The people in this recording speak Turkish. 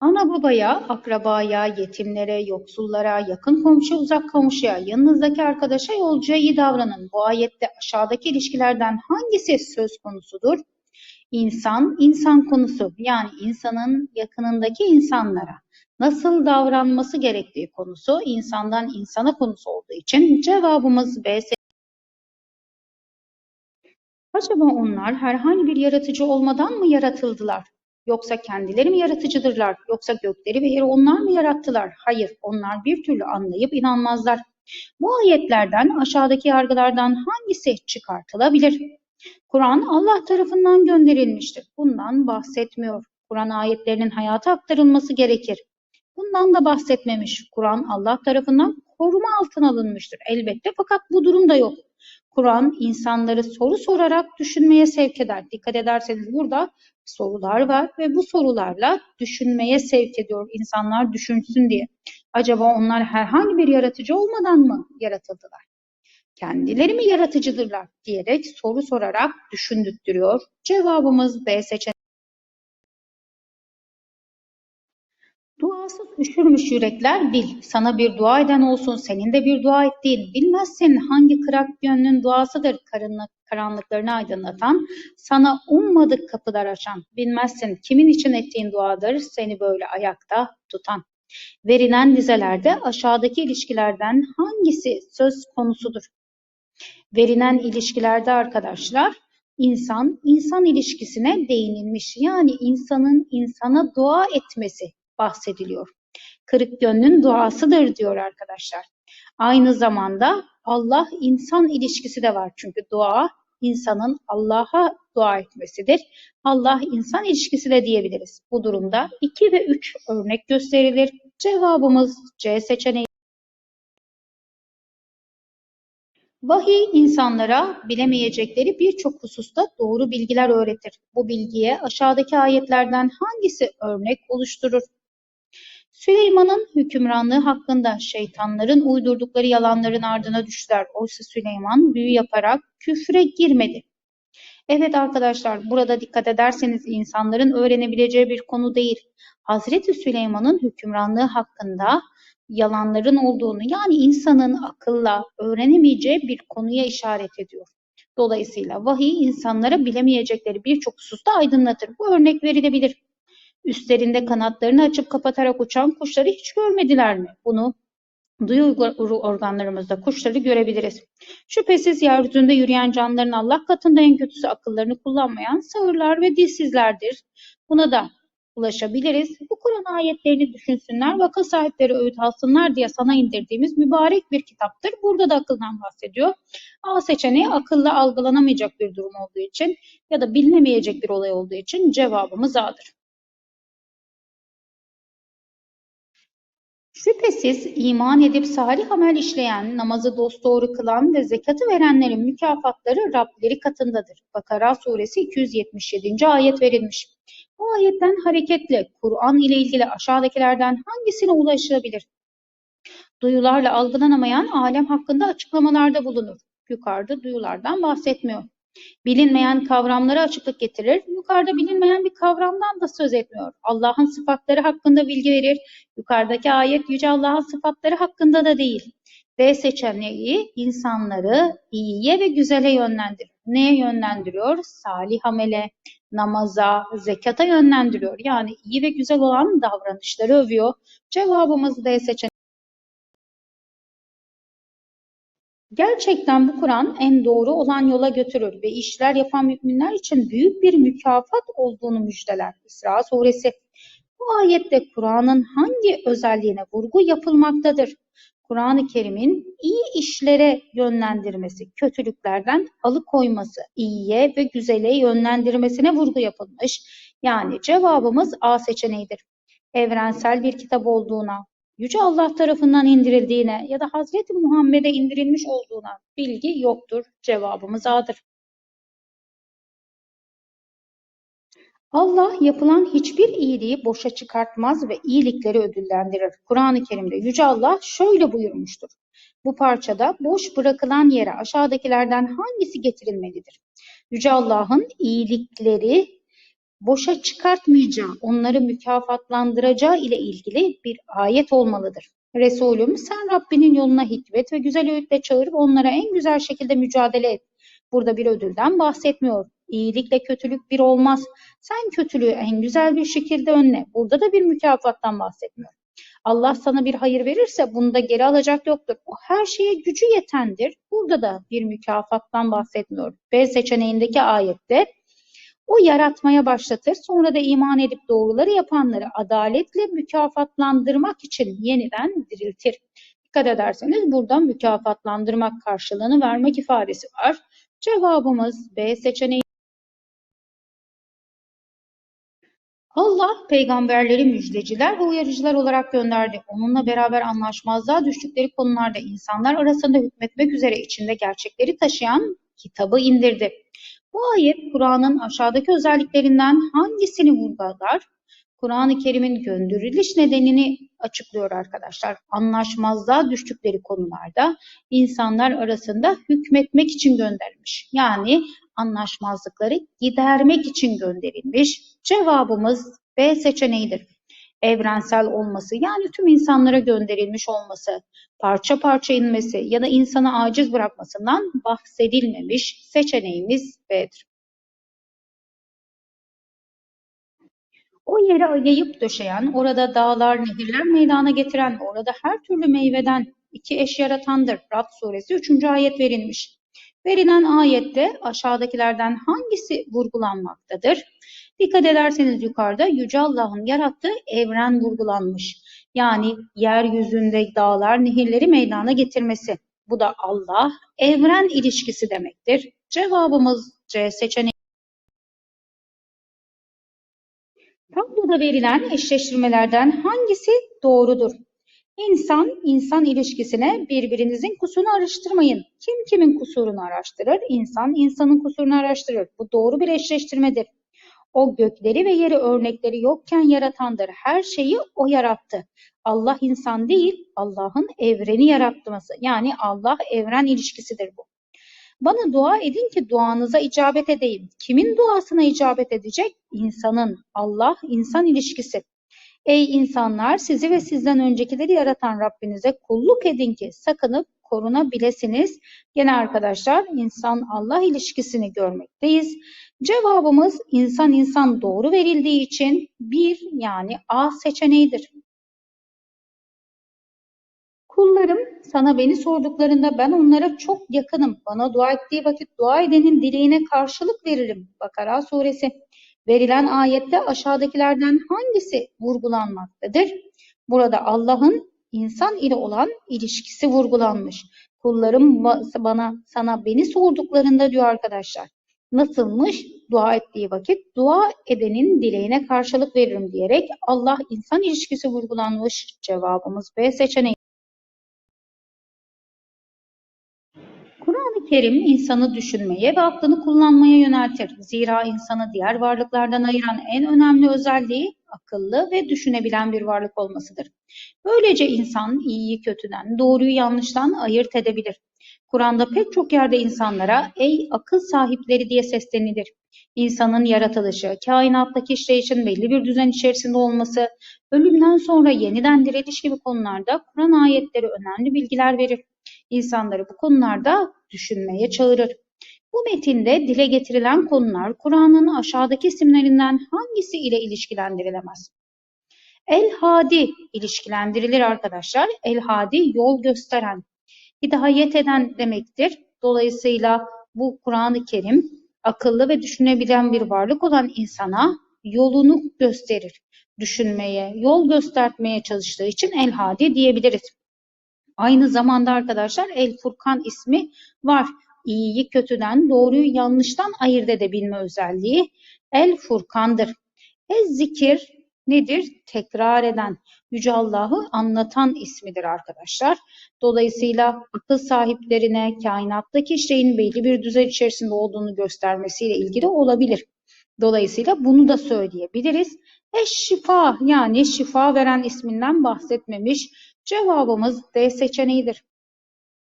Ana babaya, akrabaya, yetimlere, yoksullara, yakın komşu, uzak komşuya, yanınızdaki arkadaşa, yolcuya iyi davranın. Bu ayette aşağıdaki ilişkilerden hangisi söz konusudur? İnsan, insan konusu yani insanın yakınındaki insanlara nasıl davranması gerektiği konusu insandan insana konusu olduğu için cevabımız B. Acaba onlar herhangi bir yaratıcı olmadan mı yaratıldılar? Yoksa kendileri mi yaratıcıdırlar? Yoksa gökleri ve yeri onlar mı yarattılar? Hayır, onlar bir türlü anlayıp inanmazlar. Bu ayetlerden aşağıdaki yargılardan hangisi çıkartılabilir? Kur'an Allah tarafından gönderilmiştir. Bundan bahsetmiyor. Kur'an ayetlerinin hayata aktarılması gerekir. Bundan da bahsetmemiş. Kur'an Allah tarafından koruma altına alınmıştır. Elbette fakat bu durum da yok. Kur'an insanları soru sorarak düşünmeye sevk eder. Dikkat ederseniz burada sorular var ve bu sorularla düşünmeye sevk ediyor. İnsanlar düşünsün diye. Acaba onlar herhangi bir yaratıcı olmadan mı yaratıldılar? Kendileri mi yaratıcıdırlar diyerek soru sorarak düşündürtüyor. Cevabımız B seçeneği. Duasız üşürmüş yürekler bil. Sana bir dua eden olsun, senin de bir dua ettiğin. Bilmezsin hangi kırak gönlün duasıdır karanlık, karanlıklarını aydınlatan, sana ummadık kapılar açan. Bilmezsin kimin için ettiğin duadır seni böyle ayakta tutan. Verilen dizelerde aşağıdaki ilişkilerden hangisi söz konusudur? Verilen ilişkilerde arkadaşlar insan insan ilişkisine değinilmiş. Yani insanın insana dua etmesi bahsediliyor. Kırık gönlün duasıdır diyor arkadaşlar. Aynı zamanda Allah insan ilişkisi de var. Çünkü dua insanın Allah'a dua etmesidir. Allah insan ilişkisi de diyebiliriz. Bu durumda 2 ve 3 örnek gösterilir. Cevabımız C seçeneği. Vahiy insanlara bilemeyecekleri birçok hususta doğru bilgiler öğretir. Bu bilgiye aşağıdaki ayetlerden hangisi örnek oluşturur? Süleyman'ın hükümranlığı hakkında şeytanların uydurdukları yalanların ardına düştüler. Oysa Süleyman büyü yaparak küfre girmedi. Evet arkadaşlar burada dikkat ederseniz insanların öğrenebileceği bir konu değil. Hazreti Süleyman'ın hükümranlığı hakkında yalanların olduğunu yani insanın akılla öğrenemeyeceği bir konuya işaret ediyor. Dolayısıyla vahiy insanlara bilemeyecekleri birçok hususta aydınlatır. Bu örnek verilebilir. Üstlerinde kanatlarını açıp kapatarak uçan kuşları hiç görmediler mi? Bunu duyu organlarımızda kuşları görebiliriz. Şüphesiz yeryüzünde yürüyen canlıların Allah katında en kötüsü akıllarını kullanmayan sağırlar ve dilsizlerdir. Buna da ulaşabiliriz. Bu Kur'an ayetlerini düşünsünler, vaka sahipleri öğüt alsınlar diye sana indirdiğimiz mübarek bir kitaptır. Burada da akıldan bahsediyor. A seçeneği akılla algılanamayacak bir durum olduğu için ya da bilinemeyecek bir olay olduğu için cevabımız A'dır. Şüphesiz iman edip salih amel işleyen, namazı dosdoğru kılan ve zekatı verenlerin mükafatları Rableri katındadır. Bakara suresi 277. ayet verilmiş. Bu ayetten hareketle Kur'an ile ilgili aşağıdakilerden hangisine ulaşılabilir? Duyularla algılanamayan alem hakkında açıklamalarda bulunur. Yukarıda duyulardan bahsetmiyor. Bilinmeyen kavramlara açıklık getirir. Yukarıda bilinmeyen bir kavramdan da söz etmiyor. Allah'ın sıfatları hakkında bilgi verir. Yukarıdaki ayet Yüce Allah'ın sıfatları hakkında da değil. D seçeneği insanları iyiye ve güzele yönlendirir. Neye yönlendiriyor? Salih amele, namaza, zekata yönlendiriyor. Yani iyi ve güzel olan davranışları övüyor. Cevabımız D seçeneği. Gerçekten bu Kur'an en doğru olan yola götürür ve işler yapan müminler için büyük bir mükafat olduğunu müjdeler. İsra suresi. Bu ayette Kur'an'ın hangi özelliğine vurgu yapılmaktadır? Kur'an-ı Kerim'in iyi işlere yönlendirmesi, kötülüklerden alıkoyması, iyiye ve güzele yönlendirmesine vurgu yapılmış. Yani cevabımız A seçeneğidir. Evrensel bir kitap olduğuna, Yüce Allah tarafından indirildiğine ya da Hazreti Muhammed'e indirilmiş olduğuna bilgi yoktur. Cevabımız A'dır. Allah yapılan hiçbir iyiliği boşa çıkartmaz ve iyilikleri ödüllendirir. Kur'an-ı Kerim'de Yüce Allah şöyle buyurmuştur. Bu parçada boş bırakılan yere aşağıdakilerden hangisi getirilmelidir? Yüce Allah'ın iyilikleri boşa çıkartmayacağı, onları mükafatlandıracağı ile ilgili bir ayet olmalıdır. Resulüm sen Rabbinin yoluna hikmet ve güzel öğütle çağırıp onlara en güzel şekilde mücadele et. Burada bir ödülden bahsetmiyor. İyilikle kötülük bir olmaz. Sen kötülüğü en güzel bir şekilde önle. Burada da bir mükafattan bahsetmiyor. Allah sana bir hayır verirse bunda geri alacak yoktur. O her şeye gücü yetendir. Burada da bir mükafattan bahsetmiyor. B seçeneğindeki ayette o yaratmaya başlatır, sonra da iman edip doğruları yapanları adaletle mükafatlandırmak için yeniden diriltir. Dikkat ederseniz burada mükafatlandırmak karşılığını vermek ifadesi var. Cevabımız B seçeneği. Allah peygamberleri müjdeciler ve uyarıcılar olarak gönderdi. Onunla beraber anlaşmazlığa düştükleri konularda insanlar arasında hükmetmek üzere içinde gerçekleri taşıyan kitabı indirdi. Bu ayet Kur'an'ın aşağıdaki özelliklerinden hangisini vurgular? Kur'an-ı Kerim'in gönderiliş nedenini açıklıyor arkadaşlar. Anlaşmazlığa düştükleri konularda insanlar arasında hükmetmek için gönderilmiş. Yani anlaşmazlıkları gidermek için gönderilmiş. Cevabımız B seçeneğidir. Evrensel olması yani tüm insanlara gönderilmiş olması, parça parça inmesi ya da insana aciz bırakmasından bahsedilmemiş seçeneğimiz B'dir. O yere yayıp döşeyen, orada dağlar, nehirler meydana getiren, orada her türlü meyveden iki eş yaratandır. Rad suresi 3. ayet verilmiş. Verilen ayette aşağıdakilerden hangisi vurgulanmaktadır? Dikkat ederseniz yukarıda Yüce Allah'ın yarattığı evren vurgulanmış. Yani yeryüzünde dağlar, nehirleri meydana getirmesi. Bu da Allah, evren ilişkisi demektir. Cevabımız C seçeneği. Tabloda verilen eşleştirmelerden hangisi doğrudur? İnsan, insan ilişkisine birbirinizin kusurunu araştırmayın. Kim kimin kusurunu araştırır? İnsan, insanın kusurunu araştırır. Bu doğru bir eşleştirmedir. O gökleri ve yeri örnekleri yokken yaratandır. Her şeyi o yarattı. Allah insan değil, Allah'ın evreni yaratması. Yani Allah evren ilişkisidir bu. Bana dua edin ki duanıza icabet edeyim. Kimin duasına icabet edecek? İnsanın. Allah insan ilişkisi. Ey insanlar sizi ve sizden öncekileri yaratan Rabbinize kulluk edin ki sakınıp korunabilirsiniz. Gene arkadaşlar insan Allah ilişkisini görmekteyiz. Cevabımız insan insan doğru verildiği için bir yani A seçeneğidir. Kullarım sana beni sorduklarında ben onlara çok yakınım. Bana dua ettiği vakit dua edenin dileğine karşılık veririm. Bakara suresi. Verilen ayette aşağıdakilerden hangisi vurgulanmaktadır? Burada Allah'ın insan ile olan ilişkisi vurgulanmış. Kullarım bana sana beni sorduklarında diyor arkadaşlar. Nasılmış? Dua ettiği vakit dua edenin dileğine karşılık veririm diyerek Allah insan ilişkisi vurgulanmış. Cevabımız B seçeneği. Kerim insanı düşünmeye ve aklını kullanmaya yöneltir. Zira insanı diğer varlıklardan ayıran en önemli özelliği akıllı ve düşünebilen bir varlık olmasıdır. Böylece insan iyiyi kötüden, doğruyu yanlıştan ayırt edebilir. Kur'an'da pek çok yerde insanlara ey akıl sahipleri diye seslenilir. İnsanın yaratılışı, kainattaki işleyişin belli bir düzen içerisinde olması, ölümden sonra yeniden diriliş gibi konularda Kur'an ayetleri önemli bilgiler verir. İnsanları bu konularda düşünmeye çağırır. Bu metinde dile getirilen konular Kur'an'ın aşağıdaki isimlerinden hangisi ile ilişkilendirilemez? El-Hadi ilişkilendirilir arkadaşlar. El-Hadi yol gösteren, hidayet eden demektir. Dolayısıyla bu Kur'an-ı Kerim akıllı ve düşünebilen bir varlık olan insana yolunu gösterir. Düşünmeye, yol göstermeye çalıştığı için El-Hadi diyebiliriz. Aynı zamanda arkadaşlar El Furkan ismi var. İyiyi kötüden, doğruyu yanlıştan ayırt edebilme özelliği El Furkan'dır. Ez zikir nedir? Tekrar eden, Yüce Allah'ı anlatan ismidir arkadaşlar. Dolayısıyla akıl sahiplerine kainattaki şeyin belli bir düzen içerisinde olduğunu göstermesiyle ilgili olabilir. Dolayısıyla bunu da söyleyebiliriz. Eş şifa yani şifa veren isminden bahsetmemiş. Cevabımız D seçeneğidir.